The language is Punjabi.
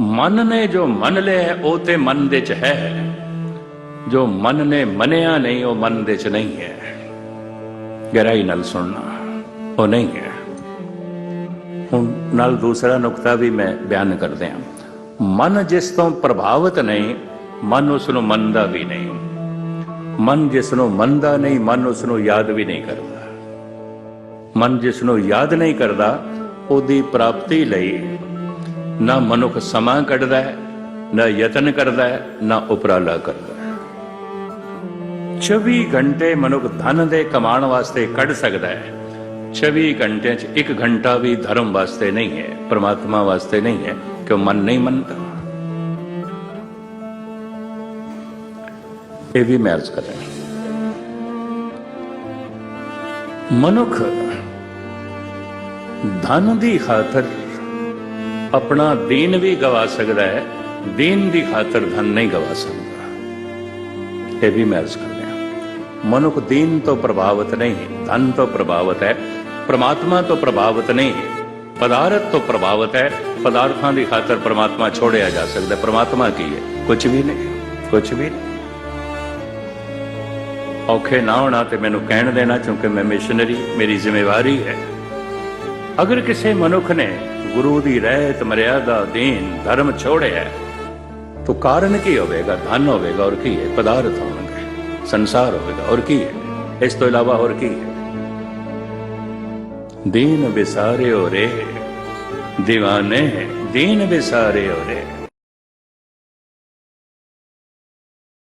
ਮਨ ਨੇ ਜੋ ਮੰਨ ਲਿਆ ਉਹ ਤੇ ਮਨ ਦੇ ਚ ਹੈ। ਜੋ ਮਨ ਨੇ ਮੰਨਿਆ ਨਹੀਂ, ਉਹ ਮਨ ਦੇ ਚ ਨਹੀਂ ਹੈ। ਗਹਿਰਾਈ ਨਾਲ ਸੁਣਨਾ, ਉਹ ਨਹੀਂ ਹੈ। ਹੁਣ ਨਾਲ ਦੂਸਰਾ ਨੁਕਤਾ ਵੀ ਮੈਂ ਬਿਆਨ ਕਰਦੇ ਹਾਂ ਮਨ ਜਿਸ ਤੋਂ ਪ੍ਰਭਾਵਿਤ ਨਹੀਂ, ਮਨ ਉਸ ਨੂੰ ਮੰਨਦਾ ਵੀ ਨਹੀਂ। ਮਨ ਜਿਸ ਨੂੰ ਮੰਨਦਾ ਨਹੀਂ, ਮਨ ਉਸ ਨੂੰ ਯਾਦ ਵੀ ਨਹੀਂ ਕਰਦਾ। ਮਨ ਜਿਸ ਨੂੰ ਯਾਦ ਨਹੀਂ ਕਰਦਾ, ਉਹਦੀ ਪ੍ਰਾਪਤੀ ਲਈ ਨਾ ਮਨੁੱਖ ਸਮਾਂ ਕੱਢਦਾ ਹੈ, ਨਾ ਯਤਨ ਕਰਦਾ ਹੈ, ਨਾ ਉਪਰਾਲਾ ਕਰਦਾ ਹੈ। 24 ਘੰਟੇ ਮਨੁੱਖ ਧਨ ਦੇ ਕਮਾਉਣ ਵਾਸਤੇ ਕੱਢ ਸਕਦਾ ਹੈ। 24 ਘੰਟਿਆਂ 'ਚ 1 ਘੰਟਾ ਵੀ ਧਰਮ ਵਾਸਤੇ ਨਹੀਂ ਹੈ, ਪ੍ਰਮਾਤਮਾ ਵਾਸਤੇ ਨਹੀਂ ਹੈ, ਕਿਉਂ ਮਨ ਨਹੀਂ ਮੰਨਦਾ? ਇਹ ਵੀ ਮੈਂ ਅਰਜ਼ ਕਰਾਂ ਮਨੁੱਖ ਧਨ ਦੀ ਖਾਤਰ ਆਪਣਾ ਦੀਨ ਵੀ ਗਵਾ ਸਕਦਾ ਹੈ, ਦੀਨ ਦੀ ਖਾਤਰ ਧਨ ਨਹੀਂ ਗਵਾ ਸਕਦਾ। ਇਹ ਵੀ ਮੈਂ ਅਰਜ਼ ਕਰ ਰਿਹਾ ਮਨੁੱਖ ਦੀਨ ਤੋਂ ਪ੍ਰਭਾਵਿਤ ਨਹੀਂ, ਧਨ ਤੋਂ ਪ੍ਰਭਾਵਿਤ ਹੈ, ਪ੍ਰਮਾਤਮਾ ਤੋਂ ਪ੍ਰਭਾਵਿਤ ਨਹੀਂ, ਪਦਾਰਥ ਤੋਂ ਪ੍ਰਭਾਵਿਤ ਹੈ, ਪਦਾਰਥਾਂ ਦੀ ਖਾਤਰ ਪ੍ਰਮਾਤਮਾ ਛੋੜਿਆ ਜਾ ਸਕਦਾ ਹੈ। ਪ੍ਰਮਾਤਮਾ ਕੀ ਹੈ? ਕੁਝ ਵੀ ਨਹੀਂ ਕੁਝ ਵੀ ਨਹੀਂ। ਔਖੇ ਨਾ ਹੋਣਾ ਤੇ ਮੈਨੂੰ ਕਹਿਣ ਦੇਣਾ, ਕਿਉਂਕਿ ਮੈਂ ਮਿਸ਼ਨਰੀ ਮੇਰੀ ਜ਼ਿੰਮੇਵਾਰੀ ਹੈ। ਅਗਰ ਕਿਸੇ ਮਨੁੱਖ ਨੇ ਗੁਰੂ ਦੀ ਰਹਿਤ ਮਰਿਆਦਾ ਦੀਨ ਧਰਮ ਛੋੜਿਆ ਹੈ, ਤਾਂ ਕਾਰਨ ਕੀ ਹੋਵੇਗਾ ਧਨ ਹੋਵੇਗਾ ਔਰ ਕੀ ਹੈ ਪਦਾਰਥ ਹੋਣਗੇ ਸੰਸਾਰ ਹੋਵੇਗਾ ਔਰ ਕੀ ਹੈ ਇਸ ਤੋਂ ਇਲਾਵਾ ਹੋਰ ਕੀ ਹੈ ਦੀਨ ਵਿਸਾਰਿਓ ਰੇ دیਵਾਨੇ ਦੀਨ ਵਿਸਾਰਿਓ ਰੇ